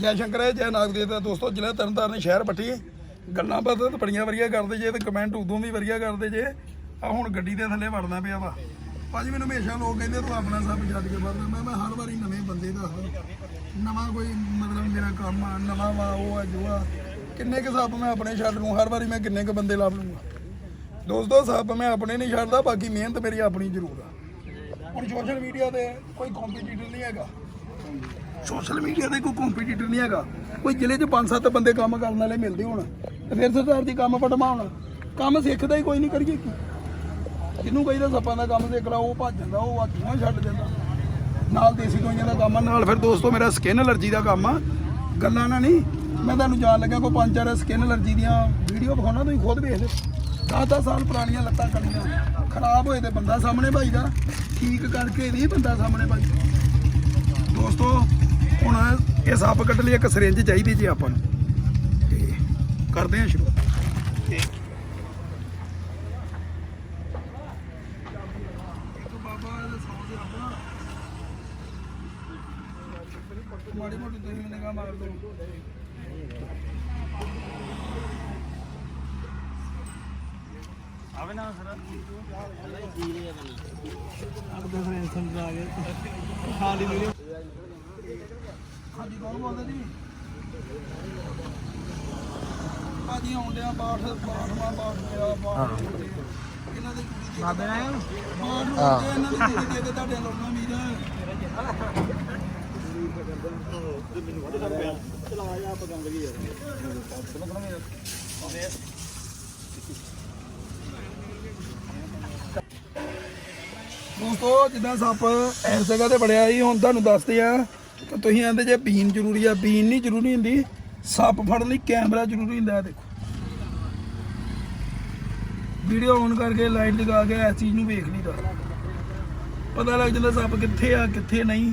ਜੈ ਸ਼ੰਕਰ ਹੈ, ਜੈ ਨਾਗਦੇਵ ਦਾ ਦੋਸਤੋ, ਜ਼ਿਲ੍ਹਾ ਤਰਨਤਾਰਨ ਸ਼ਹਿਰ ਪੱਟੀ ਗੱਲਾਂ ਬਾਤਾਂ ਤਾਂ ਬੜੀਆਂ ਵਧੀਆ ਕਰਦੇ ਜੇ ਤੇ ਕਮੈਂਟ ਉਦੋਂ ਵੀ ਵਧੀਆ ਕਰਦੇ ਜੇ। ਆ ਹੁਣ ਗੱਡੀ ਦੇ ਥੱਲੇ ਵੜਨਾ ਪਿਆ ਵਾ। ਭਾਜੀ, ਮੈਨੂੰ ਹਮੇਸ਼ਾ ਲੋਕ ਕਹਿੰਦੇ ਤੂੰ ਆਪਣਾ ਸਭ ਛੱਡ ਕੇ ਵੜਨਾ ਮੈਂ ਮੈਂ ਹਰ ਵਾਰੀ ਨਵੇਂ ਬੰਦੇ ਦਾ ਨਵਾਂ ਕੋਈ ਮਤਲਬ ਮੇਰਾ ਕੰਮ ਆ, ਨਵਾਂ ਵਾ, ਉਹ ਆ, ਜੋ ਆ। ਕਿੰਨੇ ਕੁ ਸੱਪ ਮੈਂ ਆਪਣੇ ਛੱਡ ਲੂੰ, ਹਰ ਵਾਰੀ ਮੈਂ ਕਿੰਨੇ ਕੁ ਬੰਦੇ ਲੱਭ ਲੂੰਗਾ। ਦੋਸਤੋ, ਸੱਪ ਮੈਂ ਆਪਣੇ ਨਹੀਂ ਛੱਡਦਾ, ਬਾਕੀ ਮਿਹਨਤ ਮੇਰੀ ਆਪਣੀ ਜ਼ਰੂਰ ਆ। ਹੁਣ ਸੋਸ਼ਲ ਮੀਡੀਆ ਤੇ ਕੋਈ ਕੰਪੀਟੀਟਰ ਨਹੀਂ ਹੈਗਾ। ਸੋਸ਼ਲ ਮੀਡੀਆ ਤੇ ਕੋਈ ਕੰਪੀਟੀਟਰ ਨਹੀਂ ਹੈਗਾ। ਕੋਈ ਜ਼ਿਲ੍ਹੇ 'ਚ ਪੰਜ ਸੱਤ ਬੰਦੇ ਕੰਮ ਕਰਨ ਵਾਲੇ ਮਿਲਦੇ ਹੋਣ, ਤੇ ਫਿਰ ਸਰਦਾਰ ਦੀ ਕੰਮ ਪਟਮਾ ਕੰਮ ਸਿੱਖਦਾ ਹੀ ਕੋਈ ਨਹੀਂ, ਕਰੀਏ ਕੀ? ਜਿਹਨੂੰ ਕਹੀਦਾ ਸੱਪਾਂ ਦਾ ਕੰਮ ਸਿੱਖ ਲਾ, ਉਹ ਭੱਜ ਜਾਂਦਾ, ਉਹ ਆ ਛੱਡ ਦਿੰਦਾ। ਨਾਲ ਦੇਸੀ ਦਵਾਈਆਂ ਦਾ ਕੰਮ ਆ, ਨਾਲ ਫਿਰ ਦੋਸਤੋ ਮੇਰਾ ਸਕਿਨ ਅਲਰਜੀ ਦਾ ਕੰਮ ਆ। ਗੱਲਾਂ ਨਾ ਨਹੀਂ, ਮੈਂ ਤੁਹਾਨੂੰ ਜਾਣ ਲੱਗਾ ਕੋਈ ਪੰਜ ਚਾਰ ਸਕਿਨ ਅਲਰਜੀ ਦੀਆਂ ਵੀਡੀਓ ਵਿਖਾਉਣਾ, ਤੁਸੀਂ ਖੁਦ ਵੇਖ ਲਿਓ। 10 ਸਾਲ ਪੁਰਾਣੀਆਂ ਲੱਤਾਂ ਕੜੀਆਂ, ਖਰਾਬ ਹੋਏ ਤੇ ਬੰਦਾ ਸਾਹਮਣੇ ਭਾਈਦਾ ਠੀਕ ਕਰਕੇ ਵੀ ਬੰਦਾ ਸਾਹਮਣੇ ਭਾਈ ਦੋਸਤੋ ਹੁਣ ਇਹ ਸੱਪ ਕੱਢ ਲਈ ਇੱਕ ਸਿਰਿੰਜ ਚਾਹੀਦੀ ਜੀ ਆਪਾਂ ਨੂੰ। ਤੇ ਕਰਦੇ ਹਾਂ ਸ਼ੁਰੂ। ਮਾੜੀ ਮੋਟੀ ਤੁਸੀਂ ਵੀ ਨਿਗਾਹ ਮਾਰ ਦਿਓ। ਹਾਂਜੀ ਕੌਣ ਬੋਲਦਾ ਜੀ। ਭਾਜੀ ਬਾਠ ਬਾਠਵਾ ਬਾਠ ਪਿਆ ਬਾਠ ਇਹਨਾਂ ਦੀ ਕੁੜੀ ਦੀ ਬਾਬੇ ਨਾਲ ਆਉਂਦੇ ਇਹਨਾਂ ਦੀ ਕੁੜੀ ਦੇ ਕੇ ਤੁਹਾਡੇ ਲੋਕਾਂ ਵੀਰ। ਦੋਸਤੋ ਜਿੱਦਾਂ ਸੱਪ ਇਸ ਜਗ੍ਹਾ ਤੇ ਬੜਿਆ ਸੀ ਹੁਣ ਤੁਹਾਨੂੰ ਦੱਸਦੇ ਆ ਕਿ ਤੁਸੀਂ ਆਂਦੇ ਜੇ ਬੀਨ ਜ਼ਰੂਰੀ ਆ ਬੀਨ ਨਹੀਂ ਜ਼ਰੂਰੀ ਹੁੰਦੀ ਸੱਪ ਫੜਨ ਲਈ ਕੈਮਰਾ ਜ਼ਰੂਰੀ ਹੁੰਦਾ ਦੇਖੋ। ਵੀਡੀਓ ਔਨ ਕਰਕੇ ਲਾਈਟ ਜਗਾ ਕੇ ਇਸ ਚੀਜ਼ ਨੂੰ ਵੇਖ ਲਈਦਾ। ਪਤਾ ਲੱਗ ਜਾਂਦਾ ਸੱਪ ਕਿੱਥੇ ਆ ਕਿੱਥੇ ਨਹੀਂ।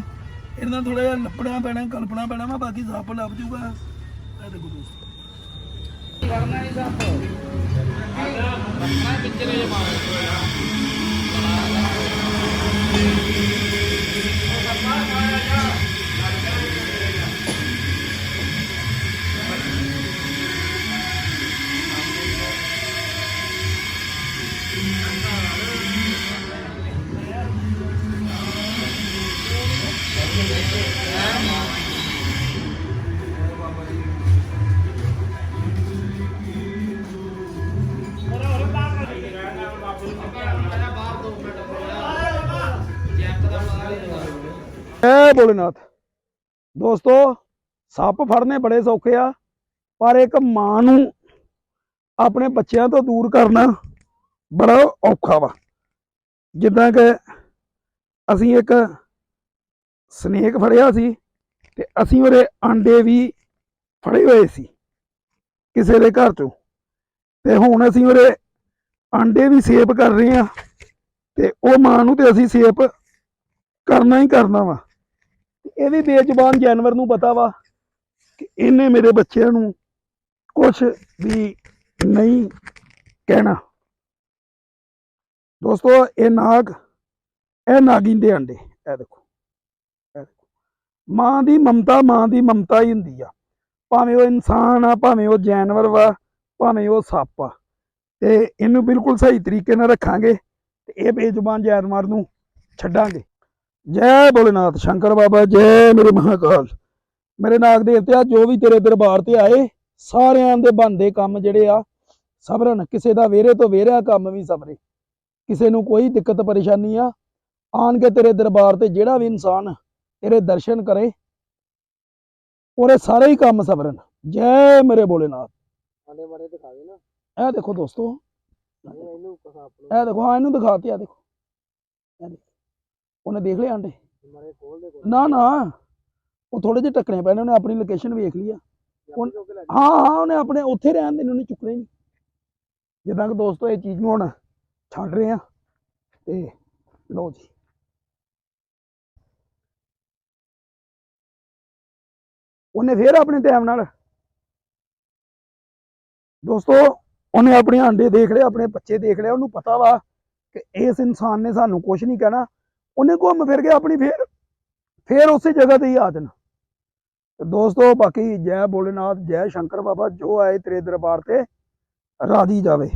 ਇਹਨਾਂ ਥੋੜਾ ਜਿਹਾ ਲੱਭਣਾ ਪੈਣਾ ਕਲਪਨਾ ਪੈਣਾ ਵਾ ਬਾਕੀ ਸੱਪ ਲੱਭ ਜੂਗਾ। ਇਹ ਦੇਖੋ ਦੋਸਤੋ। ਕਰਨਾ ਹੀ ਸੱਪ। ਮੈਂ ਪਿੱਛੇ ਜੇ ਮਾਰ ਜੈ ਭੋਲੇਨਾਥ। ਦੋਸਤੋ, ਸੱਪ ਫੜਨੇ ਬੜੇ ਸੌਖੇ ਆ, ਪਰ ਇੱਕ ਮਾਂ ਨੂੰ ਆਪਣੇ ਬੱਚਿਆਂ ਤੋਂ ਦੂਰ ਕਰਨਾ ਬੜਾ ਔਖਾ ਵਾ। ਜਿੱਦਾਂ ਕਿ ਅਸੀਂ ਇੱਕ ਸਨੇਕ ਫੜਿਆ ਸੀ ਤੇ ਅਸੀਂ ਉਹਦੇ ਆਂਡੇ ਵੀ ਫੜੇ ਹੋਏ ਸੀ ਕਿਸੇ ਦੇ ਘਰ ਚੋਂ। ਤੇ ਹੁਣ ਅਸੀਂ ਉਹਦੇ ਆਂਡੇ ਵੀ ਸੇਵ ਕਰ ਰਹੇ ਆ ਤੇ ਉਹ ਮਾਂ ਨੂੰ ਤੇ ਅਸੀਂ ਸੇਵ ਕਰਨਾ ਹੀ ਕਰਨਾ ਵਾ। ਇਹ ਵੀ ਬੇਜ਼ੁਬਾਨ ਜਾਨਵਰ ਨੂੰ ਪਤਾ ਵਾ ਕਿ ਇਹਨੇ ਮੇਰੇ ਬੱਚਿਆਂ ਨੂੰ ਕੁਝ ਵੀ ਨਹੀਂ ਕਹਿਣਾ। ਦੋਸਤੋ, ਇਹ ਨਾਗ, ਇਹ ਨਾਗਿਨ ਆਂਡੇ, ਇਹ ਦੇਖੋ। ਮਾਂ ਦੀ ਮਮਤਾ ਮਾਂ ਦੀ ਮਮਤਾ ਹੀ ਹੁੰਦੀ ਆ। ਭਾਵੇਂ ਉਹ ਇਨਸਾਨ ਆ, ਭਾਵੇਂ ਉਹ ਜਾਨਵਰ ਵਾ, ਭਾਵੇਂ ਉਹ ਸੱਪ ਆ। ਤੇ ਇਹਨੂੰ ਬਿਲਕੁਲ ਸਹੀ ਤਰੀਕੇ ਨਾਲ ਰੱਖਾਂਗੇ ਤੇ ਇਹ ਬੇਜ਼ੁਬਾਨ ਜਾਨਵਰ ਨੂੰ ਛੱਡਾਂਗੇ। ਜੈ ਭੋਲੇਨਾਥ, ਸ਼ੰਕਰ ਬਾਬਾ, ਜੈ ਮੇਰੇ ਮਹਾਕਾਲ। ਮੇਰੇ ਨਾਗ ਦੇਵਤਿਆ ਜੋ ਵੀ ਤੇਰੇ ਦਰਬਾਰ ਤੇ ਆਏ। ਸਾਰਿਆਂ ਦੇ ਬੰਦੇ ਕੰਮ ਜਿਹੜੇ ਆ ਸਬਰਨ ਕਿਸੇ ਦਾ ਵੇਰੇ ਤੋਂ ਵੇਰਿਆ ਕੰਮ ਵੀ ਸਬਰੇ ਕਿਸੇ ਨੂੰ ਕੋਈ ਦਿੱਕਤ ਪਰੇਸ਼ਾਨੀ ਆ, ਆਣ ਕੇ ਤੇਰੇ ਦਰਬਾਰ ਤੇ ਜਿਹੜਾ ਵੀ ਇਨਸਾਨ ਤੇਰੇ ਦਰਸ਼ਨ ਕਰੇ ਉਹਦੇ ਸਾਰੇ ਹੀ ਕੰਮ ਸਬਰਨ ਜੈ ਮੇਰੇ ਭੋਲੇਨਾਥ। ਆਂਡੇ ਬੜੇ ਦਿਖਾ ਦੇ ਨਾ। ਇਹ ਦੇਖੋ ਦੋਸਤੋ। ਇਹਨੂੰ ਇਹ ਦੇਖੋ ਹਾਂ ਇਹਨੂੰ ਦਿਖਾਤੀ ਆ ਦੇਖੋ। ਉਹਨੇ ਦੇਖ ਲਿਆ ਆਂਡੇ? ਨਾ ਨਾ। ਉਹ ਥੋੜੇ ਜਿਹੇ ਟੱਕਣੇ ਪੈਣੇ ਉਹਨੇ ਆਪਣੀ ਲੋਕੇਸ਼ਨ ਵੇਖ ਲਈ ਆ। ਲੈ ਹਾਂ ਹਾਂ ਉਹਨੇ ਆਪਣੇ ਉੱਥੇ ਰਹਿਣ ਦੇ ਉਹਨੇ ਚੁੱਕਣੇ ਨਹੀਂ। ਜਿੱਦਾਂ ਕਿ ਦੋਸਤੋ ਇਹ ਚੀਜ਼ ਨੂੰ ਹੁਣ ਛੱਡ ਰਹੇ ਆ। ਤੇ ਲਓ ਜੀ। ਉਹਨੇ ਫੇਰ ਆਪਣੇ ਟਾਈਮ ਨਾਲ ਦੋਸਤੋ, ਉਹਨੇ ਆਪਣੇ ਆਂਡੇ ਦੇਖ ਲਿਆ ਆਪਣੇ ਬੱਚੇ ਦੇਖ ਲਿਆ ਉਹਨੂੰ ਪਤਾ ਵਾ ਕਿ ਇਸ ਇਨਸਾਨ ਨੇ ਸਾਨੂੰ ਕੁਝ ਨਹੀਂ ਕਹਿਣਾ। ਉਹਨੇ ਘੁੰਮ ਫਿਰ ਕੇ ਆਪਣੀ ਫੇਰ ਫੇਰ ਉਸੇ ਜਗ੍ਹਾ ਤੇ ਹੀ ਆ ਜਾਣਾ। ਤੇ ਦੋਸਤੋ, ਬਾਕੀ ਜੈ ਭੋਲੇਨਾਥ, ਜੈ ਸ਼ੰਕਰ ਬਾਬਾ, ਜੋ ਆਏ ਤੇਰੇ ਦਰਬਾਰ ਤੇ, ਰਾਜੀ ਜਾਵੇ।